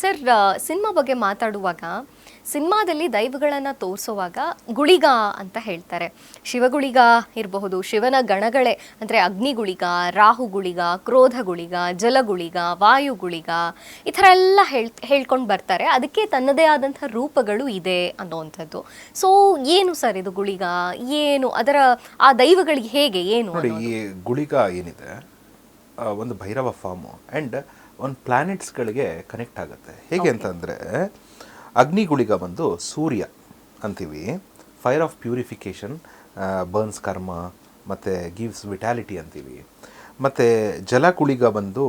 Sir cinema ಬಗ್ಗೆ ಮಾತಾಡುವಾಗ ಸಿನಿಮಾದಲ್ಲಿ ದೈವಗಳನ್ನು ತೋರಿಸುವಾಗ ಗುಳಿಗ ಅಂತ ಹೇಳ್ತಾರೆ. ಶಿವಗುಳಿಗ ಇರಬಹುದು ಶಿವನ ಗಣಗಳೇ ಅಂದರೆ ಅಗ್ನಿಗುಳಿಗ ರಾಹುಗುಳಿಗ ಕ್ರೋಧಗುಳಿಗ ಕ್ರೋಧ ಗುಳಿಗ ಜಲಗುಳಿಗ ವಾಯುಗುಳಿಗ ಈ ಥರ ಎಲ್ಲ ಹೇಳ್ ಹೇಳ್ಕೊಂಡು ಬರ್ತಾರೆ. ಅದಕ್ಕೆ ತನ್ನದೇ ಆದಂಥ ರೂಪಗಳು ಇದೆ ಅನ್ನೋವಂಥದ್ದು. ಸೊ ಏನು ಸರ್ ಇದು ಗುಳಿಗ? ಏನು ಅದರ ಆ ದೈವಗಳಿಗೆ ಹೇಗೆ ಏನು ನೋಡಿ ಈ ಗುಳಿಗ ಏನಿದೆ ಒಂದು ಭೈರವ ಫಾರ್ಮು ಆ್ಯಂಡ್ ಒಂದು ಪ್ಲ್ಯಾನೆಟ್ಸ್ಗಳಿಗೆ ಕನೆಕ್ಟ್ ಆಗುತ್ತೆ. ಹೇಗೆ ಅಂತಂದರೆ ಅಗ್ನಿ ಗುಳಿಗ ಬಂದು ಸೂರ್ಯ ಅಂತೀವಿ. ಫೈರ್ ಆಫ್ ಪ್ಯೂರಿಫಿಕೇಷನ್ ಬರ್ನ್ಸ್ ಕರ್ಮ ಮತ್ತು ಗಿವ್ಸ್ ವಿಟ್ಯಾಲಿಟಿ ಅಂತೀವಿ. ಮತ್ತು ಜಲ ಗುಳಿಗ ಬಂದು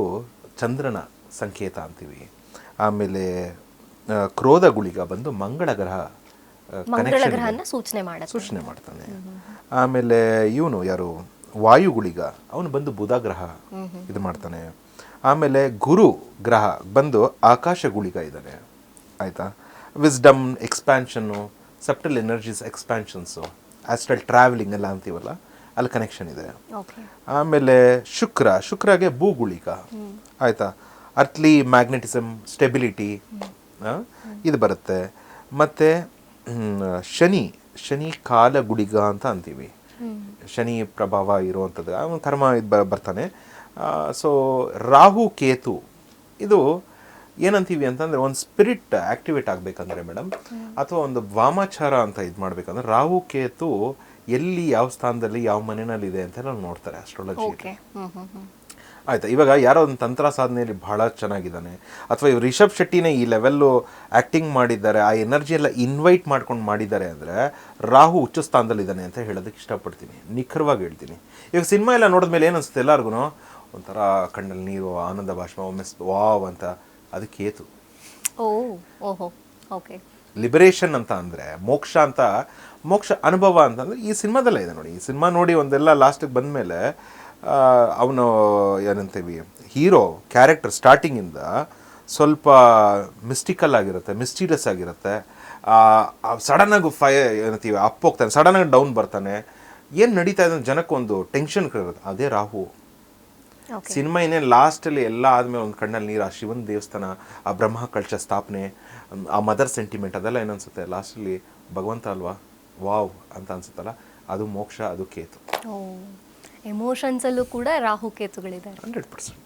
ಚಂದ್ರನ ಸಂಕೇತ ಅಂತೀವಿ. ಆಮೇಲೆ ಕ್ರೋಧ ಗುಳಿಗ ಬಂದು ಮಂಗಳ ಗ್ರಹ ಸೂಚನೆ ಸೂಚನೆ ಮಾಡ್ತಾನೆ. ಆಮೇಲೆ ಇವನು ಯಾರು? ವಾಯುಗುಳಿಗ. ಅವನು ಬಂದು ಬುಧ ಗ್ರಹ ಇದು ಮಾಡ್ತಾನೆ. ಆಮೇಲೆ ಗುರು ಗ್ರಹ ಬಂದು ಆಕಾಶ ಗುಳಿಗ ಇದ್ದಾನೆ ಆಯಿತಾ? Wisdom expansion subtle energies expansions astral traveling ಎಲ್ಲ ಅಂತೀವಲ್ಲ ಅಲ್ಲಿ ಕನೆಕ್ಷನ್ ಇದೆ. ಆಮೇಲೆ ಶುಕ್ರ ಶುಕ್ರಗೆ ಭೂಗುಳಿಗ. ಆಯಿತಾ? ಅರ್ಥ್ಲಿ ಮ್ಯಾಗ್ನೆಟಿಸಮ್ ಸ್ಟೆಬಿಲಿಟಿ ಇದು ಬರುತ್ತೆ. ಮತ್ತು ಶನಿ ಶನಿ ಕಾಲ ಗುಳಿಗ ಅಂತ ಅಂತೀವಿ. ಶನಿ ಪ್ರಭಾವ ಇರುವಂಥದ್ದು. ಅವನು ಕರ್ಮ ಇದು ಬರ್ತಾನೆ. ಸೊ ರಾಹು ಕೇತು ಇದು ಏನಂತೀವಿ ಅಂತಂದರೆ ಒಂದು ಸ್ಪಿರಿಟ್ ಆಕ್ಟಿವೇಟ್ ಆಗಬೇಕಂದ್ರೆ ಮೇಡಮ್ ಅಥವಾ ಒಂದು ವಾಮಾಚಾರ ಅಂತ ಇದು ಮಾಡಬೇಕಂದ್ರೆ ರಾಹು ಕೇತು ಎಲ್ಲಿ ಯಾವ ಸ್ಥಾನದಲ್ಲಿ ಯಾವ ಮನೆಯಲ್ಲಿ ಇದೆ ಅಂತ ನಾವು ನೋಡ್ತಾರೆ ಅಸ್ಟ್ರಾಲಜಿ ಆಯ್ತಾ? ಇವಾಗ ಯಾರೋ ಒಂದು ತಂತ್ರ ಸಾಧನೆಯಲ್ಲಿ ಬಹಳ ಚೆನ್ನಾಗಿದ್ದಾನೆ ಅಥವಾ ಇವ್ರು ರಿಷಬ್ ಶೆಟ್ಟಿನೇ ಈ ಲೆವೆಲ್ಲು ಆ್ಯಕ್ಟಿಂಗ್ ಮಾಡಿದ್ದಾರೆ ಆ ಎನರ್ಜಿ ಎಲ್ಲ ಇನ್ವೈಟ್ ಮಾಡ್ಕೊಂಡು ಮಾಡಿದ್ದಾರೆ ಅಂದರೆ ರಾಹು ಉಚ್ಚ ಸ್ಥಾನದಲ್ಲಿದ್ದಾನೆ ಅಂತ ಹೇಳೋದಕ್ಕೆ ಇಷ್ಟಪಡ್ತೀನಿ. ನಿಖರವಾಗಿ ಹೇಳ್ತೀನಿ. ಇವಾಗ ಸಿನಿಮಾ ಎಲ್ಲ ನೋಡಿದ್ಮೇಲೆ ಏನು ಅನಿಸುತ್ತೆ ಎಲ್ಲರಿಗೂ ಒಂಥರ ಕಣ್ಣಲ್ಲಿ ನೀರು ಆನಂದ ಭಾಷ್ಮ ಒಮ್ಮೆ ವಾವ್ ಅಂತ ಅದಕ್ಕೆ ಕೇತು ಓ ಓಹೋ ಓಕೆ. ಲಿಬರೇಷನ್ ಅಂತ ಅಂದರೆ ಮೋಕ್ಷ ಅಂತ ಮೋಕ್ಷ ಅನುಭವ ಅಂತಂದರೆ ಈ ಸಿನಿಮಾದಲ್ಲೇ ಇದೆ ನೋಡಿ. ಈ ಸಿನಿಮಾ ನೋಡಿ ಒಂದೆಲ್ಲ ಲಾಸ್ಟಿಗೆ ಬಂದಮೇಲೆ ಅವನು ಏನಂತೀವಿ ಹೀರೋ ಕ್ಯಾರೆಕ್ಟರ್ ಸ್ಟಾರ್ಟಿಂಗಿಂದ ಸ್ವಲ್ಪ ಮಿಸ್ಟಿಕಲ್ ಆಗಿರುತ್ತೆ ಮಿಸ್ಟೀರಿಯಸ್ ಆಗಿರುತ್ತೆ. ಸಡನ್ನಾಗಿ ಫೈ ಏನಂತೀವಿ ಅಪ್ ಹೋಗ್ತಾನೆ ಸಡನ್ನಾಗಿ ಡೌನ್ ಬರ್ತಾನೆ. ಏನು ನಡೀತಾ ಇದೆ ಜನಕ್ಕೊಂದು ಟೆನ್ಷನ್ ಇರುತ್ತೆ. ಅದೇ ರಾಹು. ಸಿನಿಮಾ ಏನೇನು ಲಾಸ್ಟಲ್ಲಿ ಎಲ್ಲ ಆದಮೇಲೆ ಒಂದು ಕಣ್ಣಲ್ಲಿ ನೀರು ಆ ಶಿವನ ದೇವಸ್ಥಾನ ಆ ಬ್ರಹ್ಮ ಕಳಶ ಸ್ಥಾಪನೆ ಆ ಮದರ್ ಸೆಂಟಿಮೆಂಟ್ ಅದೆಲ್ಲ ಏನನ್ಸುತ್ತೆ? ಲಾಸ್ಟಲ್ಲಿ ಭಗವಂತ ಅಲ್ವಾ? ವಾವ್ ಅಂತ ಅನ್ಸುತ್ತಲ್ಲ? ಅದು ಮೋಕ್ಷ ಅದು ಕೇತು. ಓ ಎಮೋಷನ್ಸ್ ಅಲ್ಲೂ ಕೂಡ ರಾಹು ಕೇತುಗಳಿದೆ ಹಂಡ್ರೆಡ್ ಪರ್ಸೆಂಟ್.